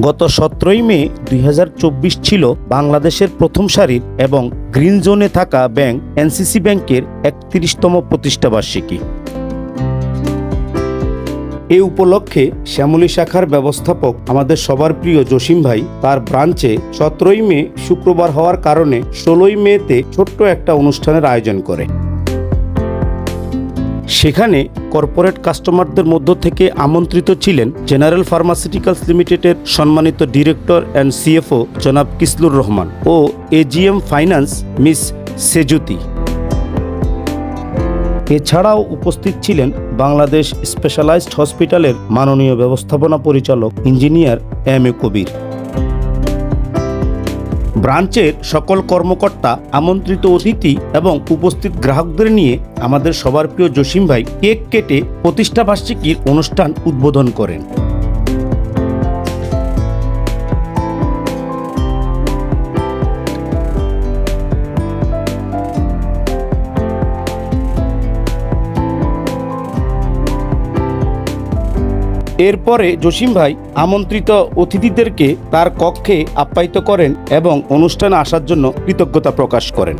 গত সতেরোই মে দুই হাজার চব্বিশ ছিল বাংলাদেশের প্রথম সারির এবং গ্রিন জোনে থাকা ব্যাংক এনসিসি ব্যাংকের একত্রিশতম প্রতিষ্ঠাবার্ষিকী এ উপলক্ষে শ্যামলী শাখার ব্যবস্থাপক আমাদের সবার প্রিয় জসিম ভাই তার ব্রাঞ্চে সতেরোই মে শুক্রবার হওয়ার কারণে ষোলোই মেতে ছোট্ট একটা অনুষ্ঠানের আয়োজন করে। সেখানে কর্পোরেট কাস্টমারদের মধ্য থেকে আমন্ত্রিত ছিলেন জেনারেল ফার্মাসিউটিক্যালস লিমিটেডের সম্মানিত ডিরেক্টর অ্যান্ড সিএফও জনাব কিসলুর রহমান ও এজিএম ফাইন্যান্স মিস সেজুতি। এছাড়াও উপস্থিত ছিলেন বাংলাদেশ স্পেশালাইজড হসপিটালের মাননীয় ব্যবস্থাপনা পরিচালক ইঞ্জিনিয়ার এম এ কবির। ব্রাঞ্চের সকল কর্মকর্তা, আমন্ত্রিত অতিথি এবং উপস্থিত গ্রাহকদের নিয়ে আমাদের সবার প্রিয় জসিম ভাই কেক কেটে প্রতিষ্ঠাবার্ষিকীর অনুষ্ঠান উদ্বোধন করেন। এরপরে জসিম ভাই আমন্ত্রিত অতিথিদেরকে তার কক্ষে আপ্যায়িত করেন এবং অনুষ্ঠানে আসার জন্য কৃতজ্ঞতা প্রকাশ করেন।